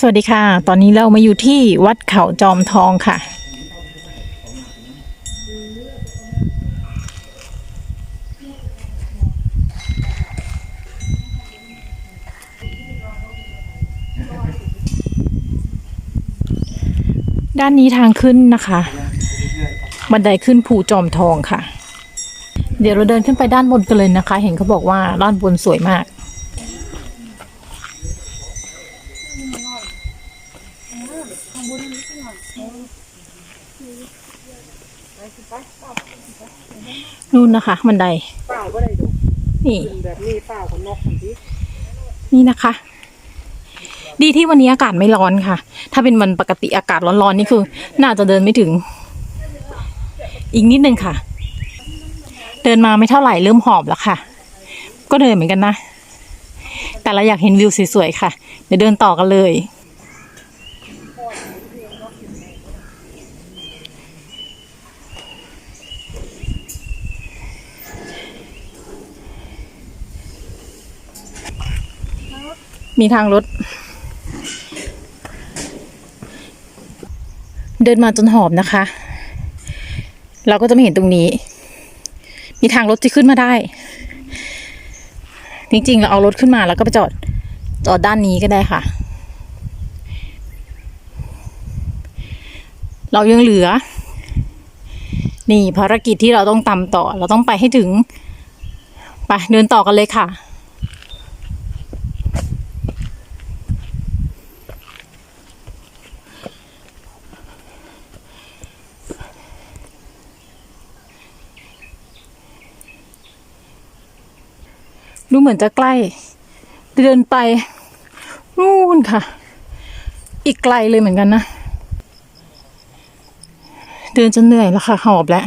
สวัสดีค่ะ ตอนนี้เรามาอยู่ที่วัดเขาจอมทองค่ะ ด้านนี้ทางขึ้นนะคะ บันไดขึ้นภูจอมทองค่ะ เดี๋ยวเราเดินขึ้นไปด้านบนกันเลยนะคะ เห็นเขาบอกว่าด้านบนสวยมาก นู่นนะคะบันไดเปล่าก็ได้ดูนี่เป็นแบบนี้เปล่าคนนกคนที่นี่นะคะ ดีที่วันนี้อากาศไม่ร้อนค่ะ ถ้าเป็นวันปกติอากาศร้อนๆนี่คือ น่าจะเดินไม่ถึง อีกนิดนึงค่ะ เดินมาไม่เท่าไหร่เริ่มหอบแล้วค่ะ ก็เดินเหมือนกันนะ แต่เราอยากเห็นวิวสวยๆค่ะ เดี๋ยวเดินต่อกันเลย มีทางรถ เดินมาจนหอบนะคะ เราก็จะไม่เห็นตรงนี้ มีทางรถที่ขึ้นมาได้ จริงๆ เราเอารถขึ้นมาแล้วก็ไปจอด จอดด้านนี้ก็ได้ค่ะ เรายังเหลือ นี่ภารกิจที่เราต้องตามต่อ เราต้องไปให้ถึง ไปเดินต่อกันเลยค่ะ ดูเหมือนจะใกล้ เดินไปนู่นค่ะ อีกไกลเลยเหมือนกันนะ เดินจนเหนื่อยแล้วค่ะ หอบแล้ว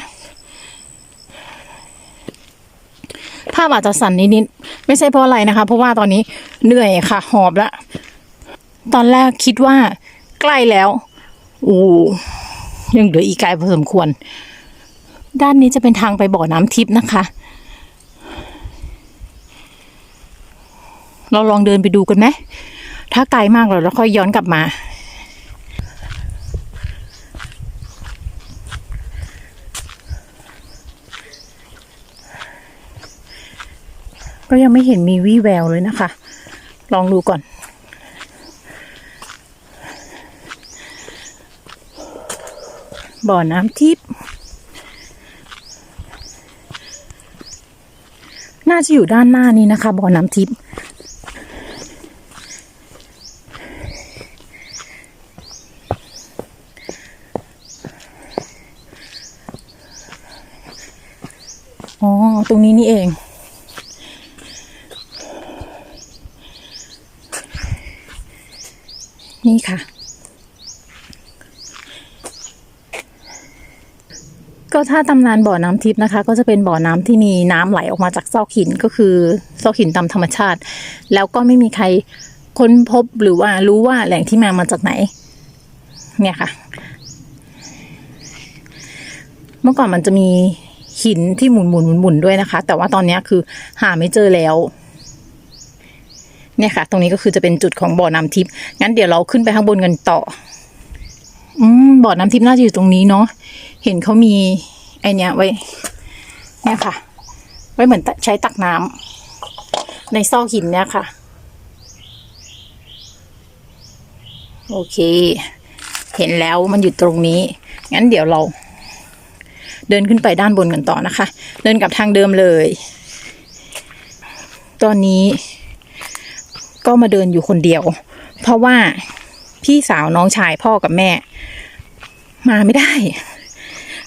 ภาพอาจจะสั่นนิดๆไม่ใช่เพราะอะไรนะคะ เพราะว่าตอนนี้เหนื่อยค่ะ หอบแล้วตอนแรกคิดว่าใกล้แล้วโอ้ยังเหลืออีกไกลพอสมควร ด้านนี้จะเป็นทางไปบ่อน้ำทิพย์นะคะ เราลองเดินไปดูกันไหม ถ้าไกลมากเราเราค่อยย้อนกลับมา ก็ยังไม่เห็นมีวี่แววเลยนะคะ ลองดูก่อนบ่อน้ำทิพย์น่าจะอยู่ด้านหน้านี้นะคะบ่อน้ำทิพย์ อ๋อ ตรงนี้นี่เอง นี่ค่ะ ก็ถ้าตำนานบ่อน้ำทิพย์นะคะ ก็จะเป็นบ่อน้ำที่มีน้ำไหลออกมาจากซอกหินก็คือซอกหินตามธรรมชาติ แล้วก็ไม่มีใครค้นพบหรือว่ารู้ว่าแหล่งที่มามาจากไหน เนี่ยค่ะ เมื่อก่อนมันจะมี หินที่หมุนหมุนหมุนหมุนด้วยนะคะ แต่ว่าตอนนี้คือหาไม่เจอแล้วเนี่ยค่ะ ตรงนี้ก็คือจะเป็นจุดของบ่อน้ำทิพย์งั้นเดี๋ยวเราขึ้นไปข้างบนกันต่อ อืมบ่อน้ำทิพย์น่าจะอยู่ตรงนี้เนาะเห็นเขามีไอเนี้ยไว้ เนี่ยค่ะ ไว้เหมือนใช้ตักน้ำในซอกหินเนี่ยค่ะ โอเค เห็นแล้วมันอยู่ตรงนี้ งั้นเดี๋ยวเรา เดินขึ้นไปด้านบนกันต่อนะคะ เดินกลับทางเดิมเลย ตอนนี้ ก็มาเดินอยู่คนเดียว เพราะว่าพี่สาวน้องชายพ่อกับแม่ มาไม่ได้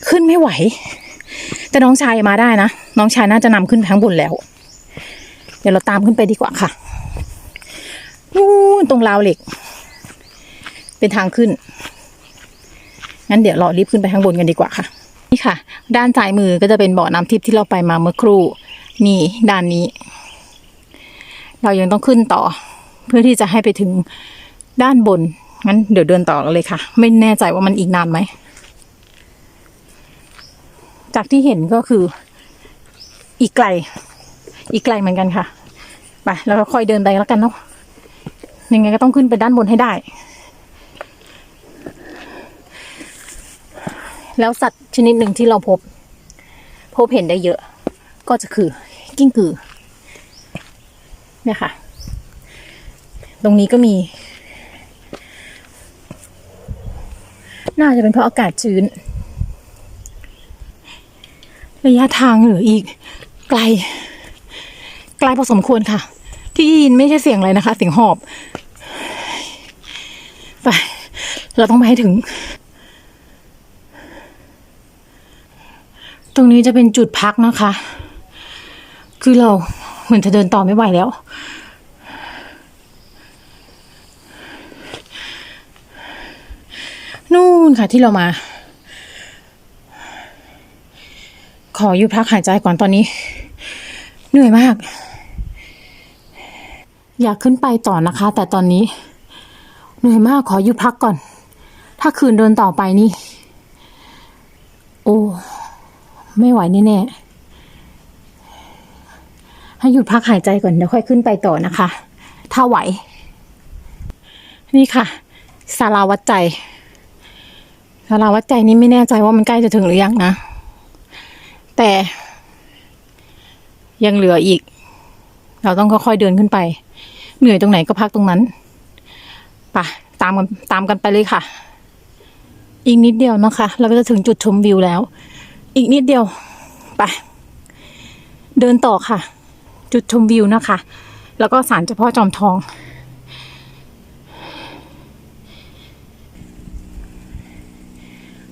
ขึ้นไม่ไหว แต่น้องชายมาได้นะ น้องชายน่าจะนำขึ้นไปข้างบนแล้ว เดี๋ยวเราตามขึ้นไปดีกว่าค่ะนู่นตรงราวเหล็ก เป็นทางขึ้นงั้นเดี๋ยวเรารีบขึ้นไปข้างบนกันดีกว่าค่ะ นี่ค่ะ ด้านซ้ายมือก็จะเป็นบ่อน้ำทิพย์ที่เราไปมาเมื่อครู่ นี่ด้านนี้ เรายังต้องขึ้นต่อ เพื่อที่จะให้ไปถึงด้านบน งั้นเดี๋ยวเดินต่อกันเลยค่ะ ไม่แน่ใจว่ามันอีกนานไหม จากที่เห็นก็คือ อีกไกล อีกไกลเหมือนกันค่ะ ไปแล้วก็ค่อยเดินไปแล้วกันเนาะยังไงก็ต้องขึ้นไปด้านบนให้ได้ แล้วสัตว์ชนิดหนึ่งที่เราพบ พบเห็นได้เยอะ ก็จะคือกิ้งกือเนี่ยค่ะ ตรงนี้ก็มี น่าจะเป็นเพราะอากาศชื้น ระยะทางเหลืออีก ไกล ไกลพอสมควรค่ะ ที่ยินไม่ใช่เสียงอะไรนะคะ เสียงหอบ ไป เราต้องไปให้ถึง ตรงนี้จะเป็นจุดพักนะคะ คือเราเหมือนจะเดินต่อไม่ไหวแล้ว นู่นค่ะที่เรามา ขอหยุดพักหายใจก่อนตอนนี้ เหนื่อยมาก อยากขึ้นไปต่อนะคะ แต่ตอนนี้ เหนื่อยมากขอหยุดพักก่อน ถ้าคืนเดินต่อไปนี่ โอ้ ไม่ไหวแน่ๆให้หยุดพักหายใจก่อนเดี๋ยวค่อยขึ้นไปต่อนะคะ ถ้าไหว นี่ค่ะศาลาวัดใจศาลาวัดใจนี่ไม่แน่ใจว่ามันใกล้จะถึงหรือยังนะ แต่ ยังเหลืออีก เราต้องค่อยๆเดินขึ้นไป เหนื่อยตรงไหนก็พักตรงนั้นไปตามกันตามกันไปเลยค่ะ อีกนิดเดียวนะคะ เราก็จะถึงจุดชมวิวแล้ว อีกนิดเดียวไปเดินต่อค่ะ จุดชมวิวนะคะ แล้วก็ศาลเจ้าพ่อจอมทอง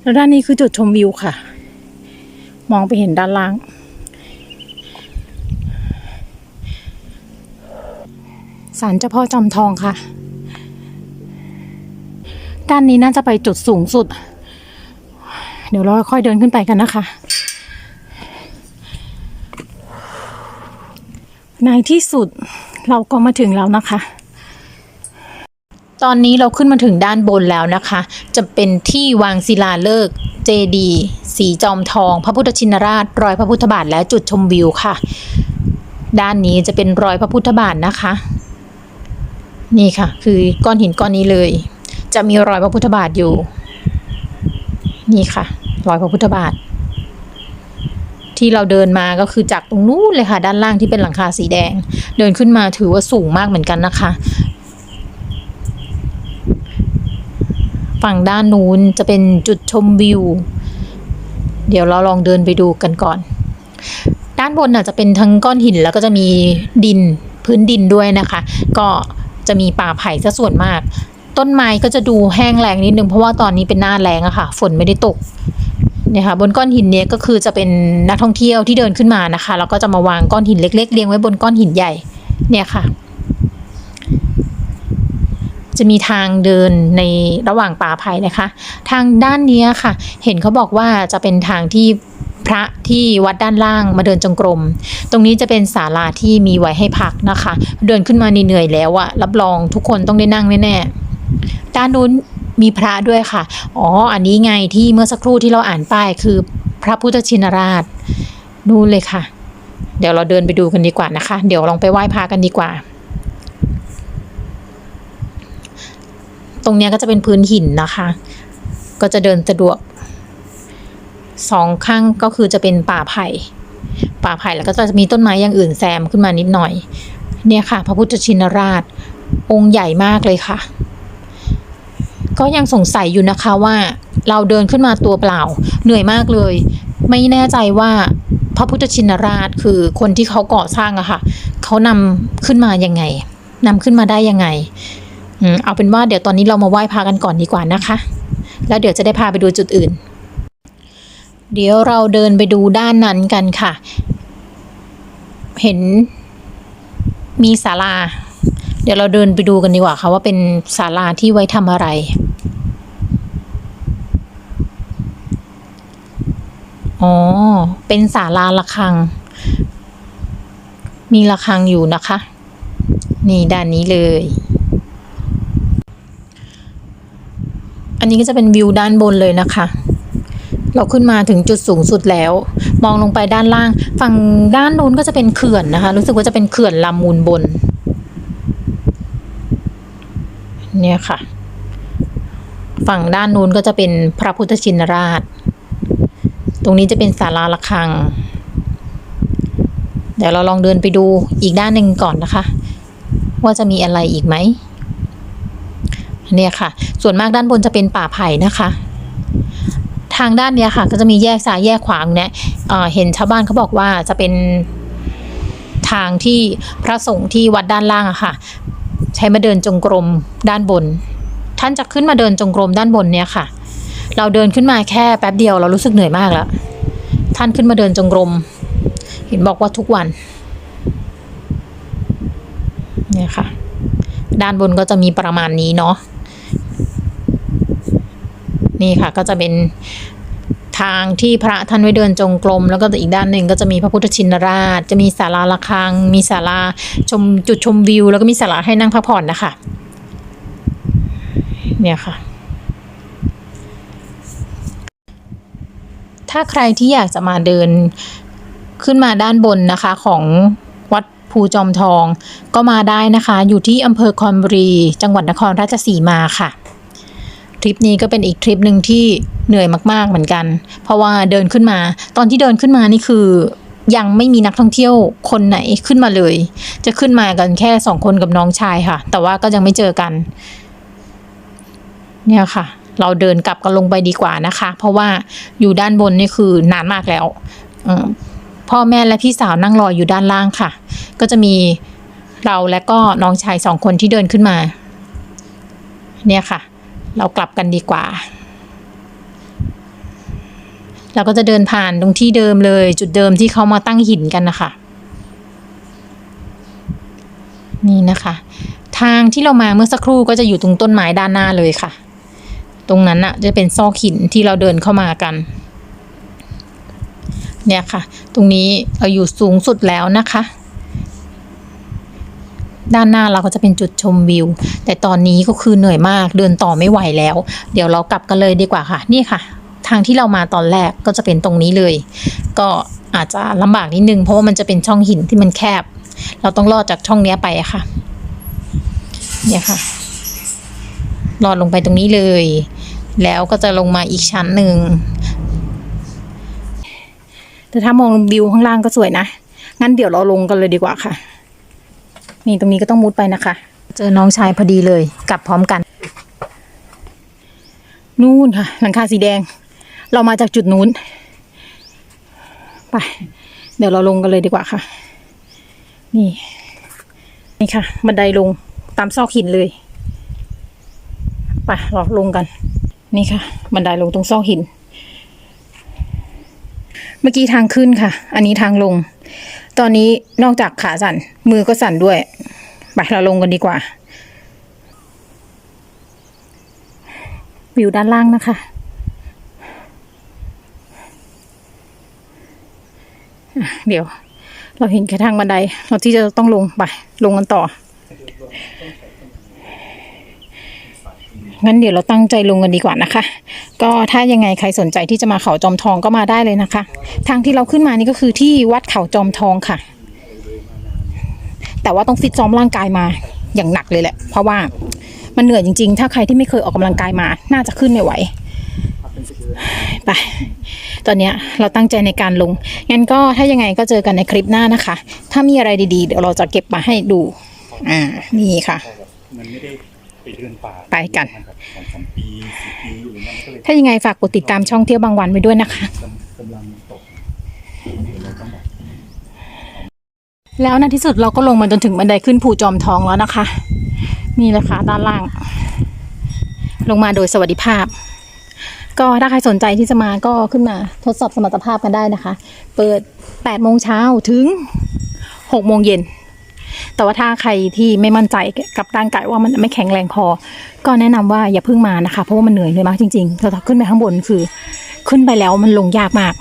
แล้วด้านนี้คือจุดชมวิวค่ะ มองไปเห็นด้านล่าง ศาลเจ้าพ่อจอมทองค่ะ ด้านนี้น่าจะไปจุดสูงสุด เดี๋ยวเราค่อยเดินขึ้นไปกันนะคะในที่สุดเราก็มาถึงแล้วนะคะ ตอนนี้เราขึ้นมาถึงด้านบนแล้วนะคะ จะเป็นที่วางศิลาฤกษ์เจดีสีจอมทอง พระพุทธชินราช รอยพระพุทธบาทและจุดชมวิวค่ะ ด้านนี้จะเป็นรอยพระพุทธบาทนะคะ นี่ค่ะ คือก้อนหินก้อนนี้เลย จะมีรอยพระพุทธบาทอยู่ นี่ค่ะ รอยพระพุทธบาท ที่เราเดินมาก็คือจากตรงนู้นเลยค่ะ ด้านล่างที่เป็นหลังคาสีแดง เดินขึ้นมาถือว่าสูงมากเหมือนกันนะคะ ฝั่งด้านนู้นจะเป็นจุดชมวิว เดี๋ยวเราลองเดินไปดูกันก่อน ด้านบนน่ะจะเป็นทั้งก้อนหินแล้วก็จะมีดินพื้นดินด้วยนะคะ ก็จะมีป่าไผ่ซะส่วนมาก ต้นไม้ก็จะดูแห้งแล้งนิดนึงเพราะว่าตอนนี้เป็นหน้าแล้งอะค่ะ ฝนไม่ได้ตก นี่ยค่ะบนก้อนหินเนี้ยก็คือจะเป็นนักท่องเที่ยวที่เดินขึ้นมานะคะ แล้วก็จะมาวางก้อนหินเล็ก ๆ เรียงไว้บนก้อนหินใหญ่เนี่ยค่ะ จะมีทางเดินในระหว่างป่าไผ่นะคะ ทางด้านเนี้ยค่ะ เห็นเขาบอกว่าจะเป็นทางที่พระที่วัดด้านล่างมาเดินจงกรม ตรงนี้จะเป็นศาลาที่มีไว้ให้พักนะคะ เดินขึ้นมาเหนื่อยแล้วอะรับรองทุกคนต้องได้นั่งแน่ๆด้านนู้น มีพระด้วยค่ะ อ๋อ อันนี้ไงที่เมื่อสักครู่ที่เราอ่านป้ายคือพระพุทธชินราชนู่นเลยค่ะ เดี๋ยวเราเดินไปดูกันดีกว่านะคะ เดี๋ยวลองไปไหว้พระกันดีกว่า ตรงเนี้ยก็จะเป็นพื้นหินนะคะ ก็จะเดินสะดวกสองข้างก็คือจะเป็นป่าไผ่ ป่าไผ่แล้วก็จะมีต้นไม้อย่างอื่นแซมขึ้นมานิดหน่อย เนี่ยค่ะ พระพุทธชินราชองค์ใหญ่มากเลยค่ะ ก็ยังสงสัยอยู่นะคะว่าเราเดินขึ้นมาตัวเปล่า เหนื่อยมากเลย ไม่แน่ใจว่าพระพุทธชินราชคือคนที่เขาก่อสร้างอะค่ะเขานำขึ้นมายังไงนำขึ้นมาได้ยังไงอืมเอาเป็นว่าเดี๋ยวตอนนี้เรามาไหว้พระกันก่อนดีกว่านะคะ แล้วเดี๋ยวจะได้พาไปดูจุดอื่น เดี๋ยวเราเดินไปดูด้านนั้นกันค่ะ เห็นมีศาลา เดี๋ยวเราเดินไปดูกันดีกว่าค่ะว่าเป็นศาลาที่ไว้ทำอะไร อ๋อ เป็นศาลาระฆัง มีระฆังอยู่นะคะ นี่ด้านนี้เลย อันนี้ก็จะเป็นวิวด้านบนเลยนะคะ เราขึ้นมาถึงจุดสูงสุดแล้ว มองลงไปด้านล่าง ฝั่งด้านโน้นก็จะเป็นเขื่อนนะคะ รู้สึกว่าจะเป็นเขื่อนลำมูลบน เนี่ยค่ะ ฝั่งด้านนู้นก็จะเป็นพระพุทธชินราช ตรงนี้จะเป็นศาลาระฆัง เดี๋ยวเราลองเดินไปดูอีกด้านหนึ่งก่อนนะคะ ว่าจะมีอะไรอีกไหมเนี่ยค่ะ ส่วนมากด้านบนจะเป็นป่าไผ่นะคะ ทางด้านเนี้ยค่ะ ก็จะมีแยกซ้ายแยกขวางเนี่ยเเห็นชาวบ้านเขาบอกว่าจะเป็นทางที่พระสงฆ์ที่วัดด้านล่างอะค่ะ ใช้มาเดินจงกรมด้านบน ท่านจะขึ้นมาเดินจงกรมด้านบนเนี่ยค่ะ เราเดินขึ้นมาแค่แป๊บเดียวเรารู้สึกเหนื่อยมากแล้ว ท่านขึ้นมาเดินจงกรม เห็นบอกว่าทุกวัน เนี่ยค่ะ ด้านบนก็จะมีประมาณนี้เนาะ นี่ค่ะก็จะเป็นทางที่พระท่านไว้เดินจงกรม แล้วก็อีกด้านหนึ่งก็จะมีพระพุทธชินราช จะมีศาลาระฆัง มีศาลาชมจุดชมวิว แล้วก็มีศาลาให้นั่งพักผ่อนนะคะ เนี่ยค่ะ ถ้าใครที่อยากจะมาเดินขึ้นมาด้านบนนะคะของวัดภูจอมทอง ก็มาได้นะคะ อยู่ที่อำเภอคอนบุรี จังหวัดนครราชสีมาค่ะ ทริปนี้ก็เป็นอีกทริปหนึ่งที่เหนื่อยมาก ๆเหมือนกัน เพราะว่าเดินขึ้นมา ตอนที่เดินขึ้นมานี่คือยังไม่มีนักท่องเที่ยวคนไหนขึ้นมาเลย จะขึ้นมากันแค่สองคนกับน้องชายค่ะ แต่ว่าก็ยังไม่เจอกัน เนี่ยค่ะ เราเดินกลับกันลงไปดีกว่านะคะ เพราะว่าอยู่ด้านบนนี่คือนานมากแล้วพ่อแม่และพี่สาวนั่งรออยู่ด้านล่างค่ะ ก็จะมีเราและก็น้องชายสองคนที่เดินขึ้นมา เนี่ยค่ะ เรากลับกันดีกว่า เราก็จะเดินผ่านตรงที่เดิมเลย จุดเดิมที่เขามาตั้งหินกันนะคะ นี่นะคะ ทางที่เรามาเมื่อสักครู่ก็จะอยู่ตรงต้นไม้ด้านหน้าเลยค่ะ ตรงนั้นน่ะจะเป็นซอกหินที่เราเดินเข้ามากัน เนี่ยค่ะ ตรงนี้เราอยู่สูงสุดแล้วนะคะ ด้านหน้าเราก็จะเป็นจุดชมวิว แต่ตอนนี้ก็คือเหนื่อยมากเดินต่อไม่ไหวแล้ว เดี๋ยวเรากลับกันเลยดีกว่าค่ะ นี่ค่ะ ทางที่เรามาตอนแรกก็จะเป็นตรงนี้เลย ก็อาจจะลำบากนิดนึงเพราะว่ามันจะเป็นช่องหินที่มันแคบ เราต้องลอดจากช่องนี้ไปค่ะ เนี่ยค่ะลอดลงไปตรงนี้เลย แล้วก็จะลงมาอีกชั้นหนึ่ง แต่ถ้ามองวิวข้างล่างก็สวยนะ งั้นเดี๋ยวเราลงกันเลยดีกว่าค่ะ นี่ตรงนี้ก็ต้องมุดไปนะคะ เจอน้องชายพอดีเลย กลับพร้อมกัน นู่นค่ะ หลังคาสีแดง เรามาจากจุดนู้น ไป เดี๋ยวเราลงกันเลยดีกว่าค่ะ นี่ นี่ค่ะ บันไดลงตามซอกหินเลย ไปเราลงกัน นี่ค่ะ บันไดลงตรงซอกหิน เมื่อกี้ทางขึ้นค่ะ อันนี้ทางลง ตอนนี้นอกจากขาสั่น มือก็สั่นด้วย ไปเราลงกันดีกว่า วิวด้านล่างนะคะอะเดี๋ยว เราเห็นแค่ทางบันได เราที่จะต้องลงไป ลงกันต่อ งั้นเดี๋ยวเราตั้งใจลงกันดีกว่านะคะ ก็ถ้ายังไงใครสนใจที่จะมาเขาจอมทองก็มาได้เลยนะคะ ทางที่เราขึ้นมานี่ก็คือที่วัดเขาจอมทองค่ะ แต่ว่าต้องฟิตซ้อมร่างกายมาอย่างหนักเลยแหละ เพราะว่ามันเหนื่อยจริง ๆ ถ้าใครที่ไม่เคยออกกำลังกายมา น่าจะขึ้นไม่ไหวไปตอนนี้เราตั้งใจในการลง งั้นก็ถ้ายังไงก็เจอกันในคลิปหน้านะคะ ถ้ามีอะไรดีๆ เดี๋ยวเราจะเก็บมาให้ดู อ่า นี่ค่ะมัน ไม่ได้ไปเดินป่าไปกัน มันแบบสองสามปีสี่ปีอยู่อย่างนั้นมันก็เลยถ้ายังไงฝากกดติดตามช่องเที่ยวบางวันไว้ด้วยนะคะกำลังตกเดี๋ยวเราต้องแบบ แล้วในที่สุดเราก็ลงมาจนถึงบันไดขึ้นภูจอมทองแล้วนะคะ นี่เลยค่ะด้านล่าง ลงมาโดยสวัสดิภาพ ก็ถ้าใครสนใจที่จะมาก็ขึ้นมาทดสอบสมรรถภาพกันได้นะคะ เปิด8โมงเช้าถึง6โมงเย็น แต่ว่าถ้าใครที่ไม่มั่นใจกับร่างกายว่ามันไม่แข็งแรงพอ ก็แนะนำว่าอย่าเพิ่งมานะคะ เพราะว่ามันเหนื่อยเลยมากจริงๆเราขึ้นไปข้างบนคือ ขึ้นไปแล้วมันลงยากมาก